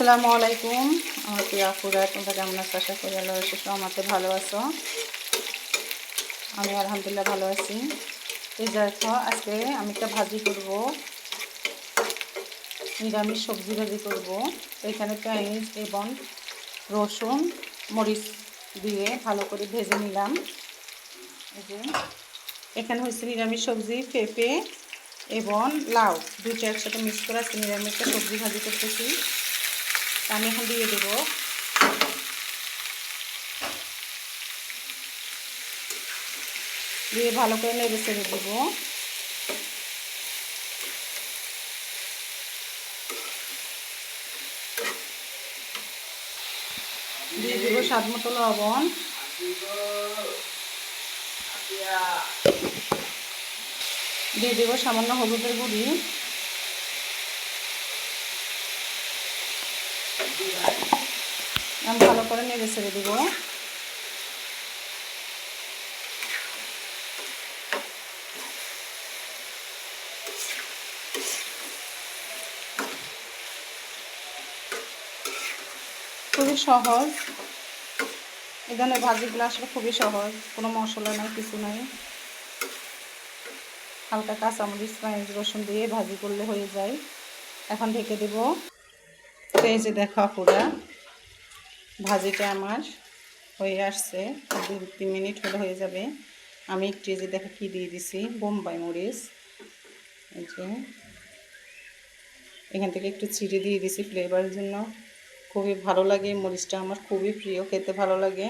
আসসালামু আলাইকুম। আমার প্রিয় আপুরা, তোমরা কেমন আছো? আশা করি আল্লাহ শেষ আমাকে ভালো আছো। আমি আলহামদুলিল্লাহ ভালো আছি। এই দেখো, আজকে আমি একটা ভাজি করব। নিরামিষ সবজি ভাজি করব। এখানে পেঁয়াজ এবং রসুন, মরিচ দিয়ে ভালো করে ভেজে নিলাম। এখানে হচ্ছে নিরামিষ সবজি, পেঁপে এবং লাউ। দুটো একসাথে মিক্স করে আজকে নিরামিষ একটা সবজি ভাজি করতেছি। আমি এখন দিয়ে দেবো। দিয়ে ভালো করে নেড়ে ছেড়ে দেবো। দিয়ে দেবো স্বাদ মতো লবণ। দিয়ে দেবো সামান্য হলুদের গুঁড়ি। ভালো করে নেড়ে ছেড়ে খুবই সহজ। এই ধরনের ভাজিগুলো আসলে খুবই সহজ। কোনো মশলা নাই, কিছু নাই। হালকা কাঁচামরিচ পেঁয়াজ রসুন দিয়ে ভাজি করলে হয়ে যায়। এখন ঢেকে দেব। এই যে দেখা পুরা ভাজিটা আমার হয়ে আসছে। দু তিন মিনিট হলে হয়ে যাবে। আমি একটু যে দেখা কী দিয়ে দিছি, বোম্বাই মরিচ। এই যে এখান থেকে একটু চিড়ে দিয়ে দিছি ফ্লেভারের জন্য। খুবই ভালো লাগে, মরিচটা আমার খুবই প্রিয়, খেতে ভালো লাগে।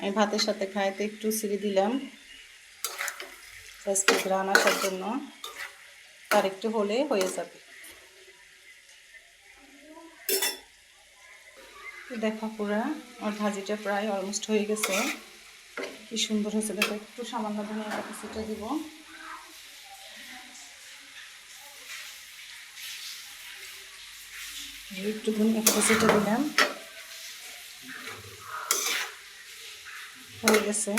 আমি ভাতের সাথে খাইতে একটু চিড়ে দিলাম। গ্রান আসার জন্য। তার একটু হলে হয়ে যাবে। দেখা পুরা আমার ভাজিটা প্রায় অলমোস্ট হয়ে গেছে। কি সুন্দর হয়েছে, দেখো, একটু সামান্য ধনিয়া পাতা দিব। একটু ধনিয়া পাতা দিলাম। হয়ে গেছে।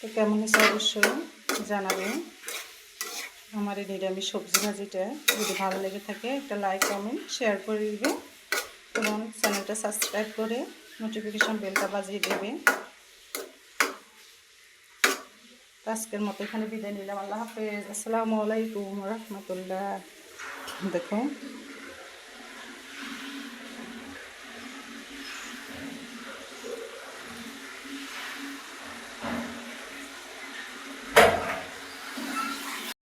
তো কেমন হয়েছে অবশ্যই জানাবেন আমার এই নিরামিষ সবজি ভাজিটা। যদি ভালো লেগে থাকে, একটা লাইক কমেন্ট শেয়ার করে দিবে এবং চ্যানেলটা সাবস্ক্রাইব করে নোটিফিকেশান বেলটা বাজিয়ে দেবে। আজকের মতো এখানে বিদায় নিলাম। আল্লাহ হাফেজ। আসসালামু আলাইকুম রহমতুল্লাহ। দেখো।